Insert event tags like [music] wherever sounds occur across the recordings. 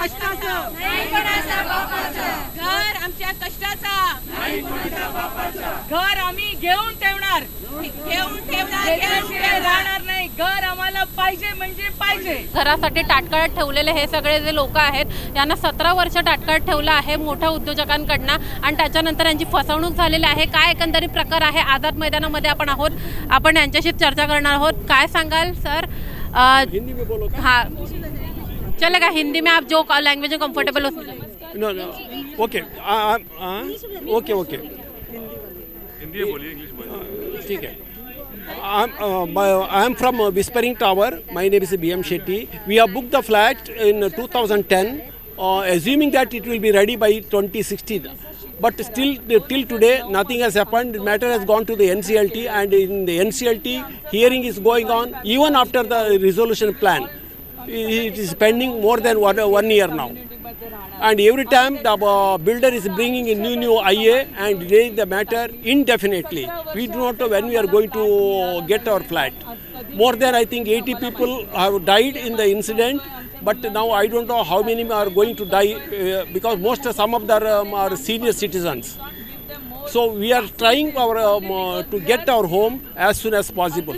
कष्टाचं. घर आमच्या कष्टाचा. घर आम्ही घेऊन ठेवणार. घेऊन ठेवणार. राहणार नाही. घर आम्हाला पाहिजे म्हणजे पाहिजे. घरासाठी ताटकळत ठेवलेले हे सगळे जे लोक आहेत यांना सतरा वर्ष ताटकळत ठेवलं आहे मोठ्या उद्योजकांकडनं आणि त्याच्यानंतर यांची फसवणूक झालेली आहे. काय एकंदरीत प्रकार आहे आझाद मैदानामध्ये आपण आहोत? आपण यांच्याशी चर्चा करणार आहोत. काय सांगाल सर? हिंदी में बोलो हाँ. चलेगा हिंदी में आप जो लैंग्वेज में कंफर्टेबल हो no no okay okay okay Hindi में बोलिए इंग्लिश बोलिए ठीक है I am from uh, Whispering Tower. My name is B.M. Shetty. We have booked the flat in 2010, uh, assuming that it will be ready by 2016. But still, till today, nothing has happened. The matter has gone to the NCLT, and in the NCLT, hearing is going on even after the resolution plan. It is pending more than one, one year now. And every time the uh, builder is bringing a new new IA and delaying the matter indefinitely. We do not know when we are going to get our flat. More than I think 80 people have died in the incident, but now I don't know how many are going to die uh, because most some of them um, are senior citizens. So we are trying our um, uh, to get our home as soon as possible.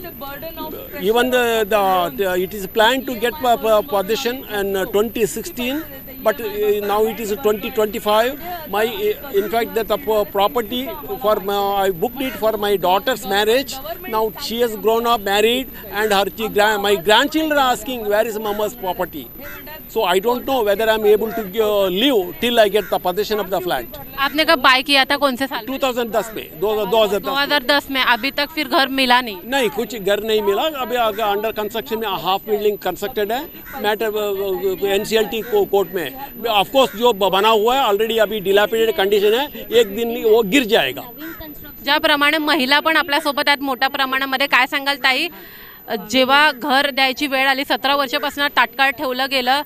Even the, the, the it is planned to get uh, possession in uh, 2016, but uh, now it is 2025. My uh, in fact that the property for my, I booked it for my daughter's marriage. Now she has grown up, married, and her my grandchildren are asking where is mama's property. So I don't know whether I'm able to uh, live till I get the possession of the flat. आपने कब bye KIA था? कौन से साल 2010 में दो दो हज़ार दो हज़ार दस में। अभी तक फिर घर मिला नहीं। नहीं कुछ घर नहीं मिला। अभी अंडर कंस्ट्रक्शन में हाफ़ बिल्डिंग कंस्ट्रक्टेड है। मैटर एनसीएलटी कोर्ट में। ऑफ़ कोर्स जो बना हुआ है ऑलरेडी अभी डिलापिडेटेड कंडीशन है। एक दिन वो गिर जाएगा। ज्याप्रमाणे महिला पण आपल्यासोबत आहेत मोठ्या प्रमाणामध्ये काय सांगाल ताई? जेव्हा घर द्यायची वेळ आली सतरा वर्षापासून तात्काळ ठेवलं गेलं.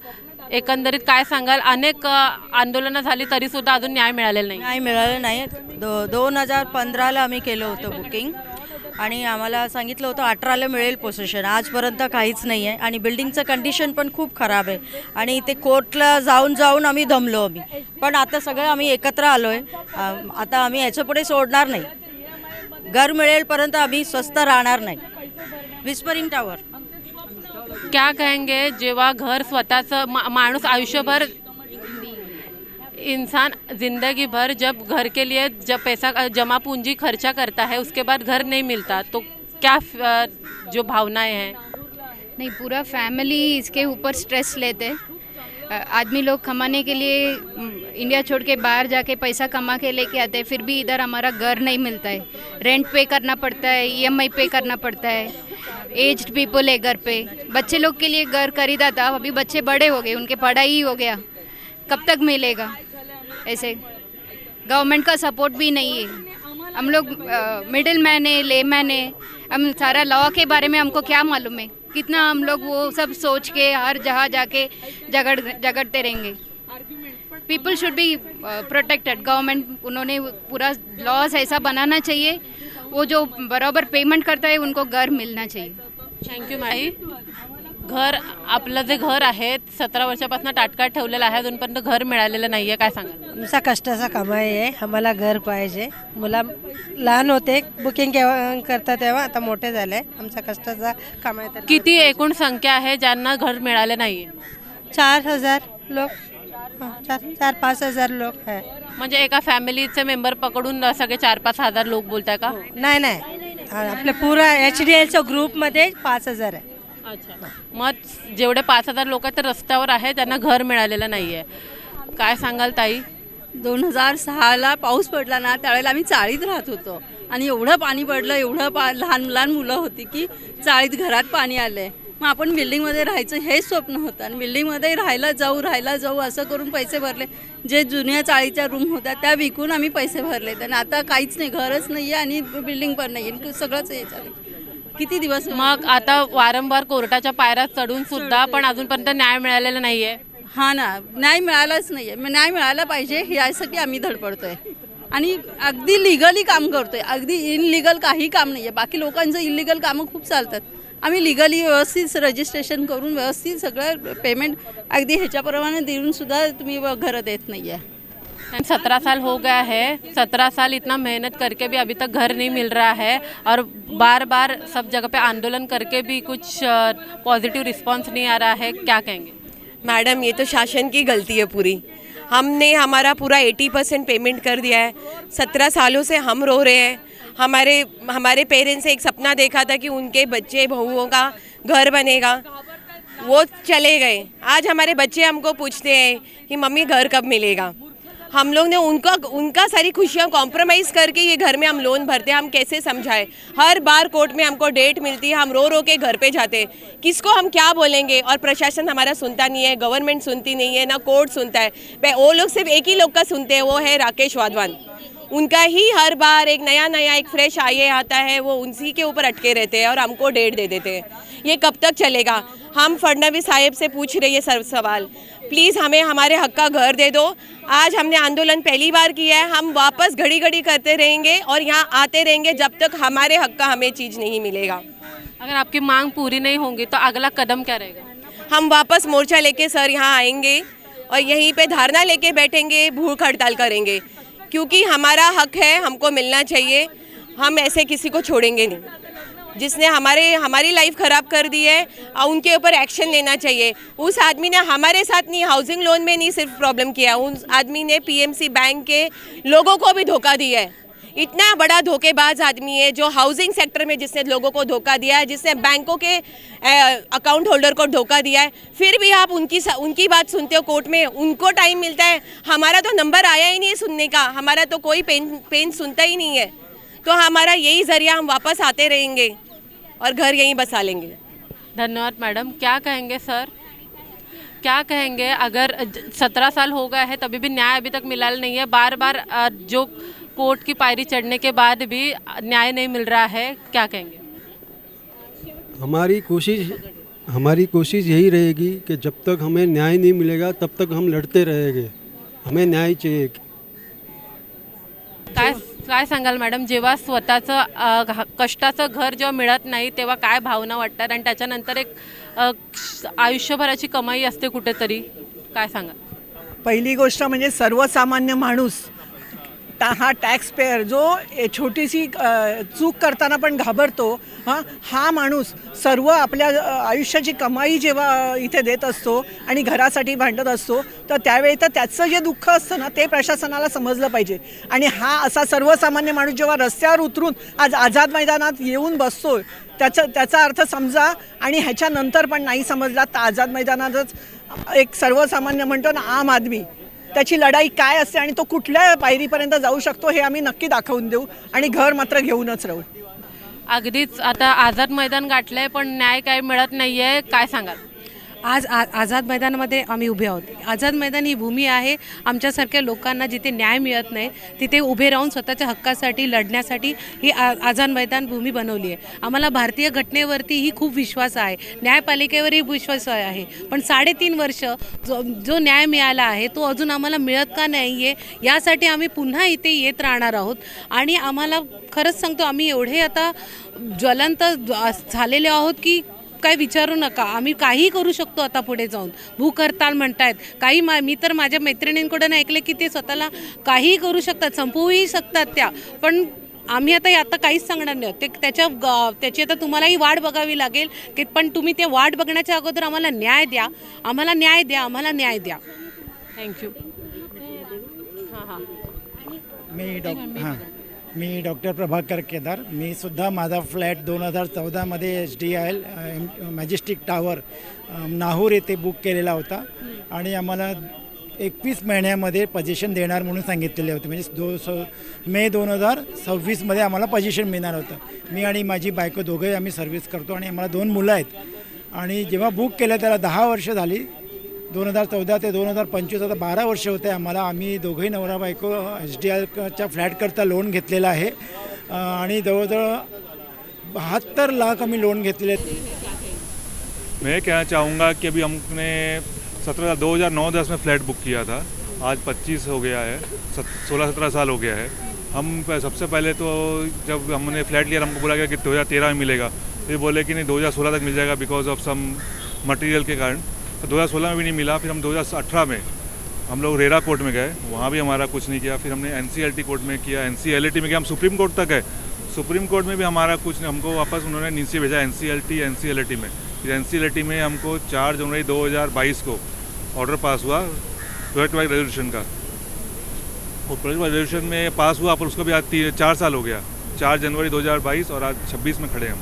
एकंदरीत काय सांगाल? अनेक आंदोलनं झाली तरी सुद्धा अजून न्याय मिळालेला नाही. न्याय मिळालं नाही. दो दोन हजार पंधराला आम्ही केलं होतं बुकिंग. आणि आम्हाला सांगितलं होतं अठराला मिळेल पोसेशन. आजपर्यंत काहीच नाही आहे आणि बिल्डिंगचं कंडिशन पण खूप खराब आहे. आणि ते कोर्टला जाऊन जाऊन आम्ही दमलो आम्ही. पण आता सगळं आम्ही एकत्र आलो आहे आता आम्ही याच्यापुढे सोडणार नाही. घर मिळेलपर्यंत आम्ही स्वस्त राहणार नाही. विस्परिंग टावर क्या कहेंगे जेव्हा घर स्वतःचं मा माणूस आयुष्यभर इंसान जिंदगी भर जब घर के लिए जब पैसा जमा पूंजी खर्चा करता है उसके बाद घर नहीं मिलता तो क्या जो भावनाएं हैं? नहीं पूरा फैमिली इसके ऊपर स्ट्रेस लेते हैं। आदमी लोग कमाने के लिए इंडिया छोड़ के बाहर जाके पैसा कमा के लेके आते हैं फिर भी इधर हमारा घर नहीं मिलता है। रेंट पे करना पड़ता है ईएमआई पे करना पड़ता है। एज्ड पीपल है घर पे। बच्चे लोग के लिए घर खरीदा था, अभी बच्चे बड़े हो गए, उनके पढ़ाई ही हो गया। कब तक मिलेगा? ऐसे। गवर्नमेंट का सपोर्ट भी नहीं है। हम लोग मिडिल मैन है ले मैन है। हम सारा लॉ के बारे में हमको क्या मालूम है? कितना हम लोग वो सब सोच के, हर जगह जाके झगड़, झगड़ते रहेंगे। People should be protected government, उन्होंने पूरा लॉज ऐसा बनाना चाहिए वो जो बराबर पेमेंट करता है उनको घर मिलना चाहिए। थँक्यू माई घर आपलं जे घर आहे सतरा वर्षापासून ताटकाळ ठेवलेलं आहे अजूनपर्यंत घर मिळालेलं नाही आहे काय सांगाल? आमचा कष्टाचा कमाई आहे. आम्हाला घर पाहिजे. मुला लहान होते बुकिंग केव्हा करता तेव्हा आता मोठे झाले. आमचा कष्टाचा कमाई तर किती एकूण संख्या आहे ज्यांना घर मिळाले नाही आहे चार हजार लोक. हां, चार चार पाच हजार लोक आहे म्हणजे एका फॅमिलीचे मेंबर पकडून सगळे चार पाच हजार लोक बोलताय का? नाही नाही. आपल्या पुरा एच डी एलच्या ग्रुपमध्ये पाच हजार आहे. अच्छा. मग जेवढे पाच हजार लोक ते रस्त्यावर आहे त्यांना घर मिळालेलं नाही आहे काय सांगाल ताई? दोन हजार सहाला पाऊस पडला ना त्यावेळेला आम्ही चाळीत राहत होतो. आणि एवढं पाणी पडलं एवढं पा लहान लहान मुलं होती की चाळीत घरात पाणी आलं मग आपण बिल्डिंगमध्ये राहायचं हेच स्वप्न होतं. आणि बिल्डिंगमध्ये राहायला जाऊ राहायला जाऊ असं करून पैसे भरले. जे जुन्या चाळीच्या रूम होत्या त्या विकून आम्ही पैसे भरले. आणि आता काहीच नाही घरच नाही आहे आणि बिल्डिंग पण नाही आहे सगळंच हे झालं. किती दिवस मग आता वारंवार कोर्टाच्या पायऱ्या चढून सुद्धा पण अजूनपर्यंत न्याय मिळालेला नाहीये. हा ना. न्याय मिळालाच नाही आहे न्याय मिळाला पाहिजे यासाठी आम्ही धडपडतोय. आणि अगदी लिगली काम करतोय. अगदी इनलिगल काही काम नाही आहे बाकी लोकांचं इलिगल कामं खूप चालतात. आम्ही लिगली व्यवस्थित रजिस्ट्रेशन करून व्यवस्थित सगळं पेमेंट अगदी ह्याच्याप्रमाणे देऊन सुद्धा तुम्ही घरं देत नाही आहे सत्रह साल हो गया है. सत्रह साल इतना मेहनत करके भी अभी तक घर नहीं मिल रहा है और बार बार सब जगह पे आंदोलन करके भी कुछ पॉजिटिव रिस्पांस नहीं आ रहा है. क्या कहेंगे? मैडम ये तो शासन की गलती है पूरी. हमने हमारा पूरा 80 परसेंट पेमेंट कर दिया है. सत्रह सालों से हम रो रहे हैं. हमारे हमारे पेरेंट्स ने एक सपना देखा था कि उनके बच्चे बहुओं का घर बनेगा। वो चले गए। आज हमारे बच्चे हमको पूछते हैं कि मम्मी घर कब मिलेगा? हम लोग ने उनका उनका सारी खुशियाँ कॉम्प्रोमाइज़ करके ये घर में हम लोन भरते हैं। हम कैसे समझाएँ? हर बार कोर्ट में हमको डेट मिलती है। हम रो रो के घर पे जाते किसको हम क्या बोलेंगे? और प्रशासन हमारा सुनता नहीं है गवर्नमेंट सुनती नहीं है, ना कोर्ट सुनता है। वो लोग सिर्फ़ एक ही लोग का सुनते हैं, वो है राकेश वाधवान। उनका ही हर बार एक नया नया एक फ्रेश आइए आता है वो उसी के ऊपर अटके रहते हैं और हमको डेट दे देते हैं। ये कब तक चलेगा? हम फडणवीस साहेब से पूछ रहे ये सर सवाल। प्लीज़ हमें हमारे हक का घर दे दो। आज हमने आंदोलन पहली बार किया है हम वापस घड़ी घड़ी करते रहेंगे और यहाँ आते रहेंगे जब तक हमारे हक का हमें चीज़ नहीं मिलेगा। अगर आपकी मांग पूरी नहीं होंगी तो अगला कदम क्या रहेगा? हम वापस मोर्चा लेके सर यहाँ आएँगे और यहीं पे धरना लेके बैठेंगे भूख हड़ताल करेंगे। क्योंकि हमारा हक है, हमको मिलना चाहिए। हम ऐसे किसी को छोड़ेंगे नहीं। जिसने हमारे, हमारी लाइफ ख़राब कर दी है और उनके ऊपर एक्शन लेना चाहिए। उस आदमी ने हमारे साथ नहीं हाउसिंग लोन में नहीं सिर्फ़ प्रॉब्लम किया। उस आदमी ने पीएमसी बैंक के लोगों को भी धोखा दिया है। इतना बड़ा धोखेबाज आदमी है जो हाउसिंग सेक्टर में जिसने लोगों को धोखा दिया है, जिसने बैंकों के अकाउंट होल्डर को धोखा दिया है, फिर भी आप उनकी उनकी बात सुनते हो कोर्ट में, उनको टाइम मिलता है। हमारा तो नंबर आया ही नहीं है सुनने का, हमारा तो कोई पेन पेन सुनता ही नहीं है। तो हमारा यही ज़रिया हम वापस आते रहेंगे और घर यहीं बसा लेंगे। धन्यवाद मैडम। क्या कहेंगे सर? क्या कहेंगे? अगर सत्रह साल हो गया है, तभी भी न्याय अभी तक मिला नहीं है। बार बार जो कोर्ट की पायरी चढ़ने के बाद भी न्याय नहीं मिल रहा है क्या कहेंगे? हमारी कोशिश हमारी कोशिश यही रहेगी कि जब तक हमें न्याय नहीं मिलेगा तब तक हम लड़ते रहेंगे। हमें न्याय चाहिए। काय काय सांगाल मॅडम? जेव्हा स्वतःचं अ, घ- कष्टाचं घर जेव्हा मिळत नाही तेव्हा काय भावना वाटतात? आणि त्याच्यानंतर एक अ, आयुष्यभराची कमाई असते कुठेतरी काय सांगाल? पहिली गोष्ट म्हणजे सर्वसामान्य माणूस टा हा टॅक्स पेअर जो ए- छोटीशी चूक करताना पण घाबरतो हां हा माणूस सर्व आपल्या आयुष्याची कमाई जेव्हा इथे देत असतो आणि घरासाठी भांडत असतो तर त्यावेळी तर त्याचं जे दुःख असतं ना ते प्रशासनाला समजलं पाहिजे. आणि हा असा सर्वसामान्य माणूस जेव्हा रस्त्यावर उतरून आज आझाद मैदानात येऊन बसतो त्याचं त्याचा अर्थ समजा आणि ह्याच्यानंतर पण नाही समजला तर आझाद मैदानातच एक सर्वसामान्य म्हणतो ना आम आदमी. त्याची लढाई काय असते आणि तो कुठल्या पायरीपर्यंत जाऊ शकतो हे आम्ही नक्की दाखवून देऊ आणि घर मात्र घेऊनच राहू. अगदीच. आता आझाद मैदान गाठलंय पण न्याय काय मिळत नाहीये काय सांगाल? आज आ आझाद मैदानामध्ये आम्ही उभे आहोत. आझाद मैदान ही भूमी आहे. आमच्यासारख्या लोकांना जिथे न्याय मिळत नाही तिथे उभे राहून स्वतःच्या हक्कासाठी लढण्यासाठी ही आ आझाद मैदान भूमी बनवली आहे. आम्हाला भारतीय घटनेवरती ही खूप विश्वास आहे. न्यायपालिकेवरही विश्वास आहे. पण साडेतीन वर्ष जो जो न्याय मिळाला आहे तो अजून आम्हाला मिळत का नाही आहे यासाठी आम्ही पुन्हा इथे येत राहणार आहोत. आणि आम्हाला खरंच सांगतो आम्ही एवढे आता ज्वलंत झालेले आहोत की काय विचारू नका. आम्ही काही करू शकतो आता पुढे जाऊन. भूक हरताळ म्हणतायत. काही मा मी तर माझ्या मैत्रिणींकडून ऐकले की ते स्वतःला काहीही करू शकतात संपवूही शकतात त्या. पण आम्ही आता आता काहीच सांगणार नाही. ते त्याच्या ग- त्याची आता तुम्हालाही वाट बघावी लागेल की पण तुम्ही ते वाट बघण्याच्या अगोदर आम्हाला न्याय द्या. आम्हाला न्याय द्या आम्हाला न्याय द्या. थँक्यू हां हां. मी डॉक हां. मी डॉक्टर प्रभाकर केदार. मी सुद्धा माझा फ्लॅट दोन हजार चौदामध्ये H D I L majestic tower Nahur येथे बुक केलेला होता. आणि आम्हाला एकवीस महिन्यामध्ये पोझिशन देणार म्हणून सांगितलेले होते. म्हणजे दो स मे दोन हजार सव्वीसमध्ये आम्हाला पोझिशन मिळणार होतं. मी आणि माझी बायको दोघंही आम्ही सर्व्हिस करतो आणि आम्हाला दोन मुलं आहेत. आणि जेव्हा बुक केलं त्याला दहा वर्ष झाली. दोन हज़ार चौदा ते दोन हज़ार पंचवीस आता बारा वर्ष होते हैं आम्हाला. आम्ही दोघंही नवरा बायको एच डी आयच्या फ्लॅटकरता लोन घेतलेलं आहे. अ, आणि जवळजवळ बहात्तर लाख आम्ही लोन आहेत. मैं कहना चाहूँगा कि अभी हमने सत्रह दो हज़ार नौ दस में फ़्लैट बुक किया था। आज पच्चीस हो गया है सोलह सत्रह साल हो गया है। हम सबसे पहले तो जब हमने फ़्लैट लिया हमको बोला गया कि दो हज़ार तेरह में मिलेगा। फिर बोले कि नहीं 2016 तक मिल जाएगा बिकॉज़ ऑफ़ सम मटेरियल के कारण। तो 2016 में भी नहीं मिला, फिर हम 2018 में हम लोग रेरा कोर्ट में गए, वहाँ भी हमारा कुछ नहीं किया, फिर हमने एनसीएलटी कोर्ट में किया एन में किया हम सुप्रीम कोर्ट तक गए। सुप्रीम कोर्ट में भी हमारा कुछ नहीं, हमको वापस उन्होंने नीचे भेजा एन सी में। फिर एन सी एल टी में हमको चार जनवरी 2022 को ऑर्डर पास हुआ प्रोजेक्ट वाइज रेजोल्यूशन का। वो प्रोजेक्ट वाइज रेजोल्यूशन में पास हुआ, पर उसको भी आज चार साल हो गया, चार जनवरी 2022 और आज 26 में खड़े हम।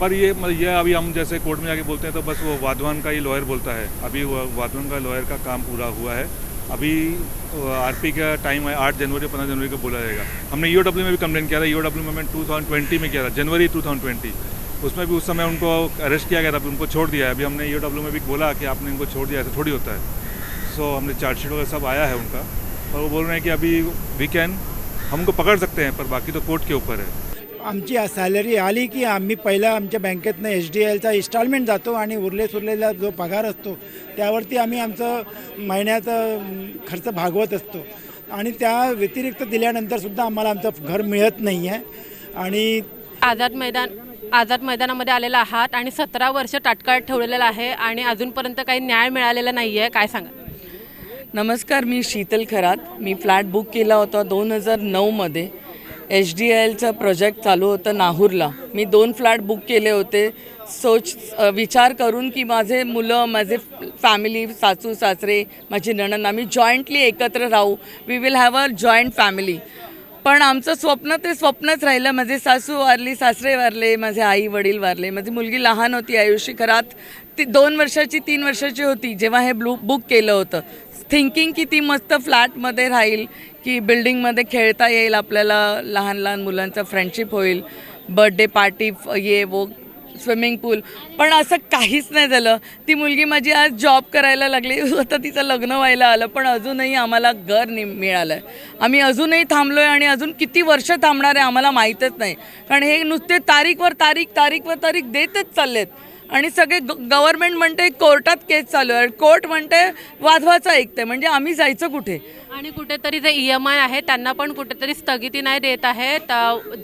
पर ये मतलब ये अभी हम जैसे कोर्ट में जाके बोलते हैं तो बस वो वाधवान का ही लॉयर बोलता है। अभी वाधवान का लॉयर का काम पूरा हुआ है। अभी आरपी का टाइम है, आठ जनवरी, पंद्रह जनवरी को बोला जाएगा। हमने ई में भी कंप्लेन किया था। ई में मैं टू में किया था, जनवरी टू थाउज़ेंड ट्वेंटी उसमें भी उस समय उनको अरेस्ट किया गया था, अभी उनको छोड़ दिया है। अभी हमने ई में भी बोला कि आपने इनको छोड़ दिया, ऐसा थोड़ी होता है। सो हमने चार्जशीट वगैरह सब आया है उनका। और वो बोल रहे हैं कि अभी वी कैन हमको पकड़ सकते हैं, पर बाकी तो कोर्ट के ऊपर है। आमची सॅलरी आली की आम्ही पहिला आमच्या बँकेतनं एच डी एलचा इन्स्टॉलमेंट जातो आणि उरले सुरलेला जो पगार असतो त्यावरती आम्ही आमचं महिन्याचा खर्च भागवत असतो. आणि त्या व्यतिरिक्त दिल्यानंतरसुद्धा आम्हाला आमचं घर मिळत नाही आहे आणि आझाद मैदान आझाद मैदानामध्ये आलेला आहात आणि सतरा वर्ष ताटकाळ ठेवलेलं आहे आणि अजूनपर्यंत काही न्याय मिळालेला नाही आहे काय सांगा नमस्कार मी शीतल खरात. मी फ्लॅट बुक केला होता दोन हजार नऊमध्ये. एच डी एलचं प्रोजेक्ट चालू होतं नाहूरला. मी दोन फ्लॅट बुक केले होते. सोच विचार करून की माझे मुलं माझे फॅमिली सासू सासरे माझी नणंद आम्ही जॉईंटली एकत्र राहू. We will have a joint family. पण आमचं स्वप्न ते स्वप्नच राहिलं. माझे सासू वारली सासरे वारले माझे आई वडील वारले. माझी मुलगी लहान होती आयुषी खरात ती दोन वर्षाची तीन वर्षाची होती जेव्हा हे ब्लू बुक केलं होतं. थिंकिंग की ती मस्त फ्लॅटमध्ये राहील की बिल्डिंगमध्ये खेळता येईल आपल्याला लहान लहान मुलांचं फ्रेंडशिप होईल बर्थडे पार्टी ये वो स्विमिंग पूल पण असं काहीच नाही झालं. ती मुलगी माझी आज जॉब करायला लागली. [laughs] आता तिचं लग्न व्हायला आलं पण अजूनही आम्हाला घर नि मिळालं आहे आम्ही अजूनही थांबलो आहे आणि अजून किती वर्ष थांबणार आहे आम्हाला माहीतच नाही. कारण हे नुसते तारीखवर तारीख तारीखवर तारीख देतच चाललेत. आणि सगळे गव्हर्नमेंट म्हणते कोर्टात केस चालू आहे. कोर्ट म्हणते वाधवाचं ऐकते म्हणजे आम्ही जायचं कुठे? आणि कुठेतरी जे ई एम आय आहे त्यांना पण कुठेतरी स्थगिती नाही देत आहेत.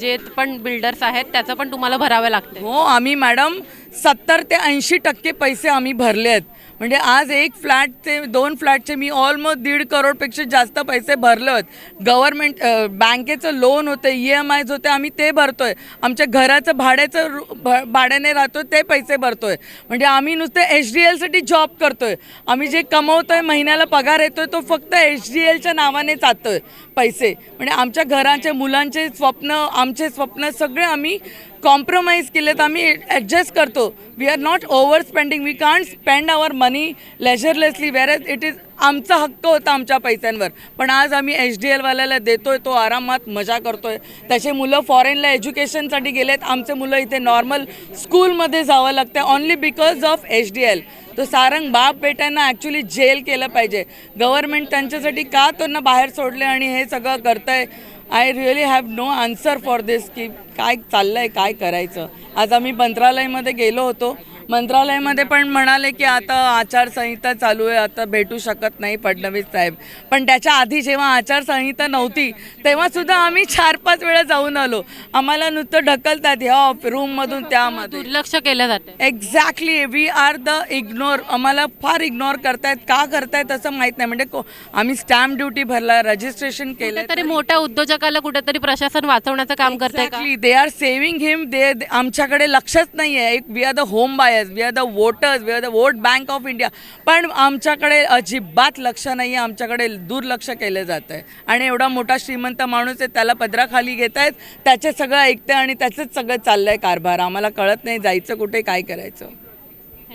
जे पण बिल्डर्स आहेत त्याचं पण तुम्हाला भरावं लागतं हो आम्ही मॅडम सत्तर ते ऐंशी टक्के पैसे आम्ही भरले आहेत. म्हणजे आज एक फ्लॅटचे दोन फ्लॅटचे मी ऑलमोस्ट दीड करोडपेक्षा जास्त पैसे भरले आहेत गव्हर्मेंट बँकेचं लोन होतं ई एम आयज होते आम्ही ते भरतोय. आमच्या घराचं भाड्याचं भ- भाड्याने राहतो ते पैसे भरतोय. म्हणजे आम्ही नुसते एच डी एलसाठी जॉब करतोय. आम्ही जे कमवतोय महिन्याला पगार येतोय तो फक्त एच डी एलच्या नावाने जातोय पैसे. म्हणजे आमच्या घराचे मुलांचे स्वप्न आमचे स्वप्न सगळे आम्ही कॉम्प्रोमाइज केले तर आम्ही ॲडजस्ट करतो। We are not over spending we can't spend our money leisurely whereas it is आमचा हक्क होता आमच्या पैशांवर. पण आज आम्ही एच डी एलवाल्याला देतो आहे तो आरामात मजा करतो आहे त्याचे मुलं फॉरेनला एज्युकेशनसाठी गेलेत. आमचे मुलं इथे नॉर्मल स्कूलमध्ये जावं लागतं only because of H D L तो सारंग बाप बेट्यांना ॲक्च्युली जेल केलं पाहिजे. गव्हर्मेंट त्यांच्यासाठी का त्यांना बाहेर सोडले आणि हे सगळं करतंय? I really have no answer for this की काय चाललं आहे काय करायचं. आज आम्ही मंत्रालयामध्ये गेलो होतो मंत्रालयामध्ये पण म्हणाले की आता आचारसंहिता चालू आहे आता भेटू शकत नाही फडणवीस साहेब. पण त्याच्या आधी जेव्हा आचारसंहिता नव्हती तेव्हा सुद्धा आम्ही चार पाच वेळा जाऊन आलो. आम्हाला नुसतं ढकलतात ह्या रूममधून त्यामध्ये. दुर्लक्ष केलं जातं. Exactly we are the ignore आम्हाला फार इग्नोर करतायत. का करतायत असं माहीत नाही. म्हणजे आम्ही स्टॅम्प ड्युटी भरला रजिस्ट्रेशन केलं तरी मोठ्या उद्योजकाला कुठेतरी प्रशासन वाचवण्याचं काम करतंय का? They are saving him they आमच्याकडे लक्षच नाही आहे we are the home buyers we are the voters we are the vote bank of India पण आमच्याकडे अजिबात लक्ष नाही आहे आमच्याकडे दुर्लक्ष केलं जातं आहे. आणि एवढा मोठा श्रीमंत माणूस आहे त्याला पदराखाली घेत आहेत त्याचे सगळं ऐकतं आणि त्याचंच सगळं चाललं आहे कारभार. आम्हाला कळत नाही जायचं कुठे काय करायचं.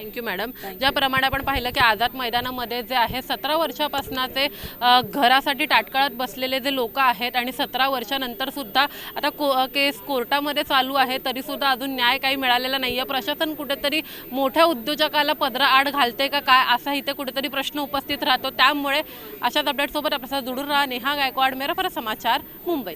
थँक्यू मॅडम ज्याप्रमाणे आपण पाहिलं की आझाद मैदानामध्ये जे आहे सतरा वर्षापासनाचे घरासाठी ताटकळत बसलेले जे लोक आहेत आणि सतरा वर्षानंतर सुद्धा आता को केस कोर्टामध्ये चालू आहे तरीसुद्धा अजून न्याय काही मिळालेला नाही आहे. प्रशासन कुठेतरी मोठ्या उद्योजकाला पदरा आड घालते का काय असा इथे कुठेतरी प्रश्न उपस्थित राहतो. त्यामुळे अशाच अपडेटसोबत आपल्यासोबत जुडून राहा. नेहा गायकवाड मेरा परत समाचार मुंबई.